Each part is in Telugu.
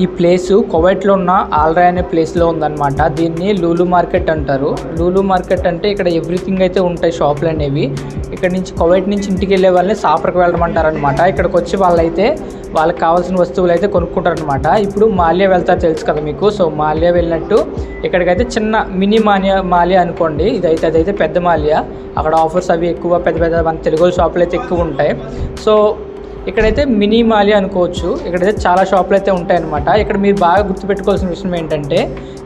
ఈ ప్లేసు కొవైట్లో ఉన్న ఆల్రాయ్ అనే ప్లేస్లో ఉందన్నమాట. దీన్ని లూలు మార్కెట్ అంటారు. లూలు మార్కెట్ అంటే ఇక్కడ ఎవ్రీథింగ్ అయితే ఉంటాయి షాపులు అనేవి. ఇక్కడ నుంచి కొవైట్ నుంచి ఇంటికి వెళ్ళే వాళ్ళని సాపర్కి వెళ్ళమంటారు అనమాట ఇక్కడికి వచ్చి వాళ్ళైతే వాళ్ళకి కావాల్సిన వస్తువులు అయితే కొనుక్కుంటారు అనమాట ఇప్పుడు మాల్యా వెళ్తారు తెలుసు కదా మీకు. సో మాల్యా వెళ్ళినట్టు ఇక్కడికైతే చిన్న మినీ మాల్యా మాల్యా అనుకోండి. ఇదైతే అదైతే పెద్ద మాల్యా. అక్కడ ఆఫర్స్ అవి ఎక్కువ పెద్ద పెద్ద మన తెలుగు షాపులు అయితే ఎక్కువ ఉంటాయి. సో ఇక్కడైతే మినీ మాలి అనుకోవచ్చు. ఇక్కడైతే చాలా షాపులు అయితే ఉంటాయన్నమాట. ఇక్కడ మీరు బాగా గుర్తుపెట్టుకోవాల్సిన విషయం ఏంటంటే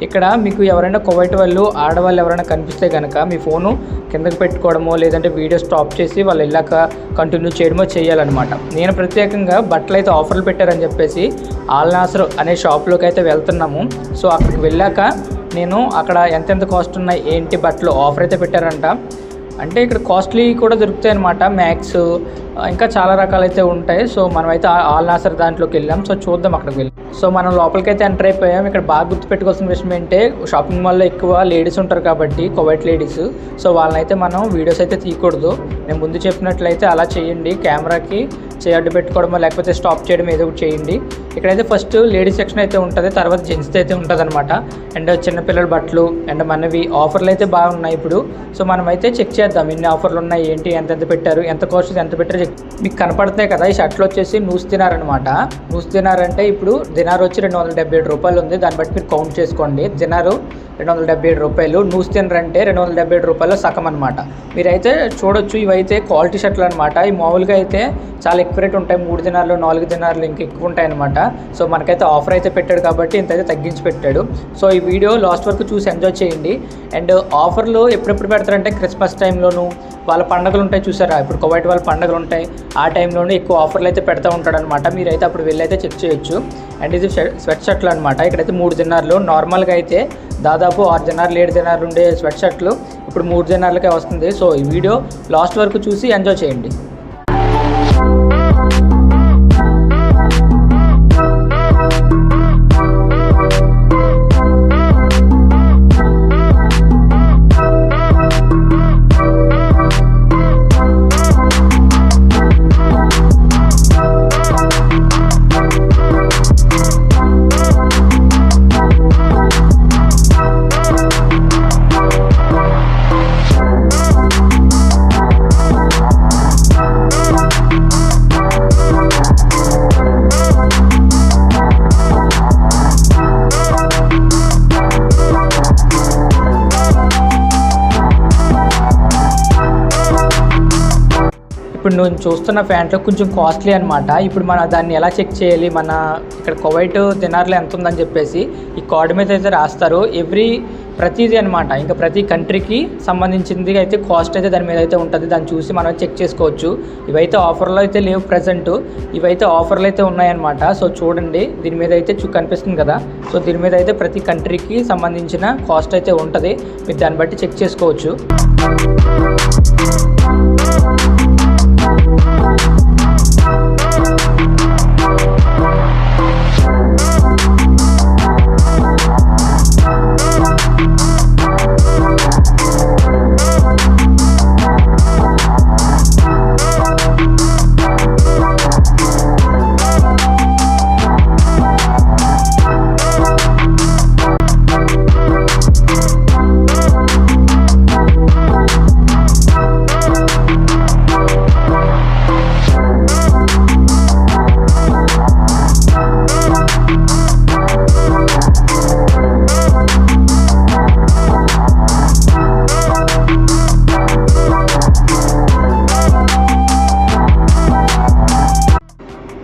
ఇక్కడ మీకు ఎవరైనా కువైట్ వాళ్ళు ఆడవాళ్ళు ఎవరైనా కనిపిస్తే కనుక మీ ఫోను కిందకు పెట్టుకోవడమో లేదంటే వీడియో స్టాప్ చేసి వాళ్ళు వెళ్ళాక కంటిన్యూ చేయడమో చేయాలన్నమాట. నేను ప్రత్యేకంగా బట్టలు అయితే ఆఫర్లు పెట్టారని చెప్పేసి ఆల్నాసర్ అనే షాప్లోకి అయితే వెళ్తున్నాము. సో అక్కడికి వెళ్ళాక నేను అక్కడ ఎంతెంత కాస్ట్ ఉన్నాయి ఏంటి బట్టలు ఆఫర్ అయితే పెట్టారంట. అంటే ఇక్కడ కాస్ట్లీ కూడా దొరుకుతాయి అనమాట మ్యాక్స్ ఇంకా చాలా రకాలైతే ఉంటాయి. సో మనమైతే ఆల్ నాసర్ దాంట్లోకి వెళ్ళాం. సో చూద్దాం అక్కడికి వెళ్ళి. సో మనం లోపలికి అయితే ఎంటర్ అయిపోయాం. ఇక్కడ బాగా గుర్తుపెట్టుకోవాల్సిన విషయం ఏంటంటే షాపింగ్ మాల్లో ఎక్కువ లేడీస్ ఉంటారు కాబట్టి కోవైట్ లేడీస్ సో వాళ్ళనైతే మనం వీడియోస్ అయితే తీయకూడదు. నేను ముందు చెప్పినట్లయితే అలా చేయండి. కెమెరాకి చేయడ్డు అడ్డు పెట్టుకోవడమో లేకపోతే స్టాప్ చేయడం ఏదో ఒకటి చేయండి. ఇక్కడైతే ఫస్ట్ లేడీస్ సెక్షన్ అయితే ఉంటుంది తర్వాత జెంట్స్ అయితే ఉంటుంది అనమాట అండ్ చిన్నపిల్లల బట్టలు అండ్ మనవి ఆఫర్లు అయితే బాగున్నాయి ఇప్పుడు. సో మనం అయితే చెక్ చేద్దాం ఎన్ని ఆఫర్లు ఉన్నాయి ఏంటి ఎంత ఎంత పెట్టారు ఎంత కాస్ట్ ఎంత పెట్టారు చెక్ మీకు కనపడుతున్నాయి కదా ఈ షర్ట్లు వచ్చేసి నూస్ తినారనమాట అనమాట నూస్ అంటే ఇప్పుడు దినార్ వచ్చి రెండు వందల డెబ్బై ఏడు రూపాయలు ఉంది. దాన్ని బట్టి మీరు కౌంట్ చేసుకోండి. దినారు రెండు వందల డెబ్బై ఏడు రూపాయలు నూస్ తిన్నర్ అంటే రెండు వందల డెబ్బై ఏడు రూపాయలు సగం అనమాట మీరైతే చూడొచ్చు ఇవైతే క్వాలిటీ షర్ట్లు అనమాట ఈ మామూలుగా అయితే చాలా ఎక్కువ రేట్ ఉంటాయి మూడు దినాలు నాలుగు దినాలు ఇంక ఎక్కువ ఉంటాయి అనమాట సో మనకైతే ఆఫర్ అయితే పెట్టాడు కాబట్టి ఇంత అయితే తగ్గించి పెట్టాడు. సో ఈ వీడియో లాస్ట్ వరకు చూసి ఎంజాయ్ చేయండి. అండ్ ఆఫర్లు ఎప్పుడెప్పుడు పెడతారంటే క్రిస్మస్ టైంలోను వాళ్ళ పండుగలు ఉంటాయి చూసారా? ఇప్పుడు కోవైట్ వాళ్ళ పండుగలు ఉంటాయి ఆ టైంలోనే ఎక్కువ ఆఫర్లు అయితే పెడతా ఉంటాడనమాట మీరైతే అప్పుడు వెళ్ళి అయితే చెక్ చేయొచ్చు. అండ్ ఇది స్వెట్ షర్ట్లు అనమాట ఇక్కడైతే మూడు దినార్లు నార్మల్గా అయితే దాదాపు ఆరు జనాలు ఏడు జనాలు ఉండే స్వెట్ షర్ట్లు ఇప్పుడు మూడు జనాలకే వస్తుంది. సో ఈ వీడియో లాస్ట్ వరకు చూసి ఎంజాయ్ చేయండి. ఇప్పుడు నువ్వు చూస్తున్న ప్యాంట్లో కొంచెం కాస్ట్లీ అనమాట ఇప్పుడు మన దాన్ని ఎలా చెక్ చేయాలి? మన ఇక్కడ కువైట్ దినార్లో ఎంత ఉందని చెప్పేసి ఈ కార్డు మీద అయితే రాస్తారు. ఎవ్రీ ప్రతిదీ అనమాట ఇంకా ప్రతి కంట్రీకి సంబంధించింది అయితే కాస్ట్ అయితే దాని మీద అయితే ఉంటుంది. దాన్ని చూసి మనం చెక్ చేసుకోవచ్చు. ఇవైతే ఆఫర్లో అయితే లేవు ప్రజెంట్ ఇవైతే ఆఫర్లు అయితే ఉన్నాయన్నమాట సో చూడండి దీని మీద అయితే చూ కనిపిస్తుంది కదా? సో దీని మీద అయితే ప్రతి కంట్రీకి సంబంధించిన కాస్ట్ అయితే ఉంటుంది. మీరు దాన్ని బట్టి చెక్ చేసుకోవచ్చు.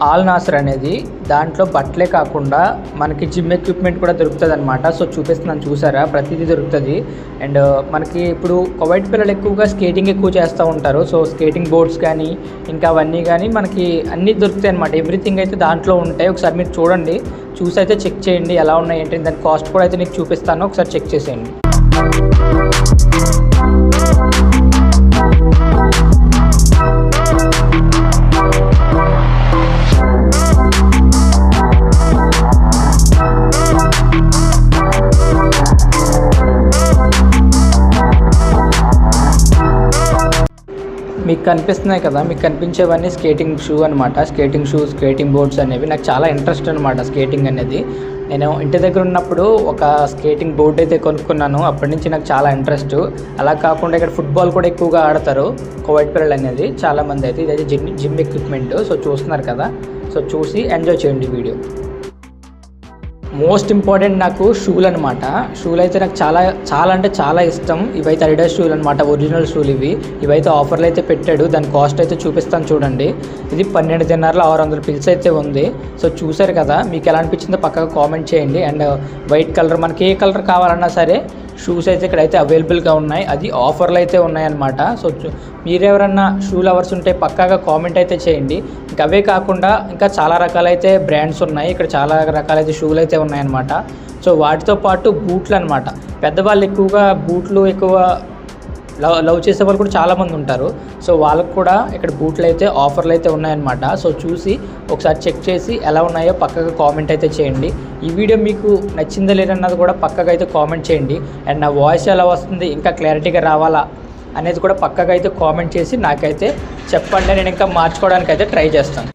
ఆల్ నాసర్ అనేది దాంట్లో బట్టలే కాకుండా మనకి జిమ్ ఎక్విప్మెంట్ కూడా దొరుకుతుంది అనమాట సో చూపిస్తున్నాను చూసారా? ప్రతిదీ దొరుకుతుంది. అండ్ మనకి ఇప్పుడు కువైట్ పిల్లలు ఎక్కువగా స్కేటింగ్ ఎక్కువ చేస్తూ ఉంటారు. సో స్కేటింగ్ బోర్డ్స్ కానీ ఇంకా అవన్నీ కానీ మనకి అన్నీ దొరుకుతాయి అనమాట ఎవ్రీథింగ్ అయితే దాంట్లో ఉంటాయి. ఒకసారి మీరు చూడండి. చూసి అయితే చెక్ చేయండి ఎలా ఉన్నాయి ఏంటి దాని కాస్ట్ కూడా అయితే నీకు చూపిస్తాను. ఒకసారి చెక్ చేసేయండి. మీకు కనిపిస్తున్నాయి కదా మీకు కనిపించేవన్నీ స్కేటింగ్ షూ అనమాట స్కేటింగ్ షూ స్కేటింగ్ బోర్డ్స్ అనేవి నాకు చాలా ఇంట్రెస్ట్ అనమాట స్కేటింగ్ అనేది. నేను ఇంటి దగ్గర ఉన్నప్పుడు ఒక స్కేటింగ్ బోర్డ్ అయితే కొనుక్కున్నాను. అప్పటి నుంచి నాకు చాలా ఇంట్రెస్ట్ అలా కాకుండా ఇక్కడ ఫుట్బాల్ కూడా ఎక్కువగా ఆడతారు కోవైట్ పిల్లలు అనేది. చాలామంది అయితే ఇదైతే జిమ్ జిమ్ ఎక్విప్మెంట్ సో చూస్తున్నారు కదా. సో చూసి ఎంజాయ్ చేయండి వీడియో మోస్ట్ ఇంపార్టెంట్ నాకు షూలు అనమాట షూలు అయితే నాకు చాలా చాలా అంటే చాలా ఇష్టం. ఇవైతే అడిడాస్ షూలు అనమాట ఒరిజినల్ షూలు ఇవి. ఇవైతే ఆఫర్లు అయితే పెట్టాడు. దాని కాస్ట్ అయితే చూపిస్తాను చూడండి. ఇది పన్నెండు దిన్నరలో ఆరు వందల పిల్స్ అయితే ఉంది. సో చూసారు కదా మీకు ఎలా అనిపించిందో పక్కగా కామెంట్ చేయండి. అండ్ వైట్ కలర్ మనకి ఏ కలర్ కావాలన్నా సరే షూస్ అయితే ఇక్కడైతే అవైలబుల్గా ఉన్నాయి. అది ఆఫర్లు అయితే ఉన్నాయన్నమాట. సో మీరెవరన్నా షూ లవర్స్ ఉంటే పక్కాగా కామెంట్ అయితే చేయండి. ఇంకా అవే కాకుండా ఇంకా చాలా రకాలైతే బ్రాండ్స్ ఉన్నాయి. ఇక్కడ చాలా రకాలైతే షూలు అయితే ఉన్నాయన్నమాట. సో వాటితో పాటు బూట్లు అనమాట పెద్దవాళ్ళు ఎక్కువగా బూట్లు ఎక్కువ లవ్ లవ్ చేసే వాళ్ళు కూడా చాలామంది ఉంటారు. సో వాళ్ళకు కూడా ఇక్కడ బూట్లు అయితే ఆఫర్లు అయితే ఉన్నాయన్నమాట. సో చూసి ఒకసారి చెక్ చేసి ఎలా ఉన్నాయో పక్కగా కామెంట్ అయితే చేయండి. ఈ వీడియో మీకు నచ్చిందా లేదన్నది కూడా పక్కగా అయితే కామెంట్ చేయండి. అండ్ నా వాయిస్ ఎలా వస్తుంది ఇంకా క్లారిటీగా రావాలా అనేది కూడా పక్కగా అయితే కామెంట్ చేసి నాకైతే చెప్పండి. నేను ఇంకా మార్చుకోవడానికి అయితే ట్రై చేస్తాను.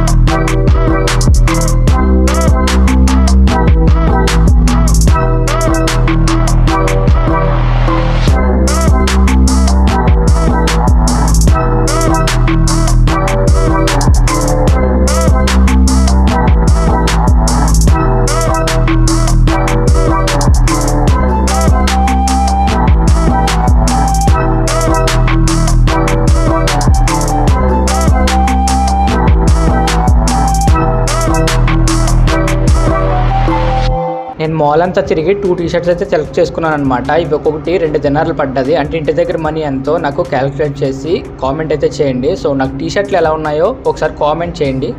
మాల్ అంతా తిరిగి టూ టీ షర్ట్స్ అయితే సెలెక్ట్ చేసుకున్నాను అనమాట ఇవి ఒక్కొక్కటి రెండు దినార్లు పడ్డది. అంటే ఇంటి దగ్గర మనీ ఎంతో నాకు క్యాలిక్యులేట్ చేసి కామెంట్ అయితే చేయండి. సో నాకు టీ షర్ట్లు ఎలా ఉన్నాయో ఒకసారి కామెంట్ చేయండి.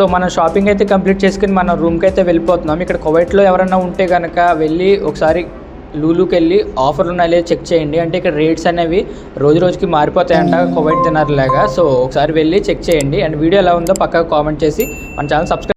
సో మనం షాపింగ్ అయితే కంప్లీట్ చేసుకుని మనం రూమ్కి అయితే వెళ్ళిపోతున్నాం. ఇక్కడ కువైట్లో ఎవరైనా ఉంటే కనుక వెళ్ళి ఒకసారి లూలుకి వెళ్ళి ఆఫర్లు ఉన్నాయో లేదో చెక్ చేయండి. అంటే ఇక్కడ రేట్స్ అనేవి రోజు రోజుకి మారిపోతాయంట కువైట్ తినర్లాగా. సో ఒకసారి వెళ్ళి చెక్ చేయండి. అండ్ వీడియో ఎలా ఉందో పక్కగా కామెంట్ చేసి మన ఛానల్ సబ్స్క్రైబ్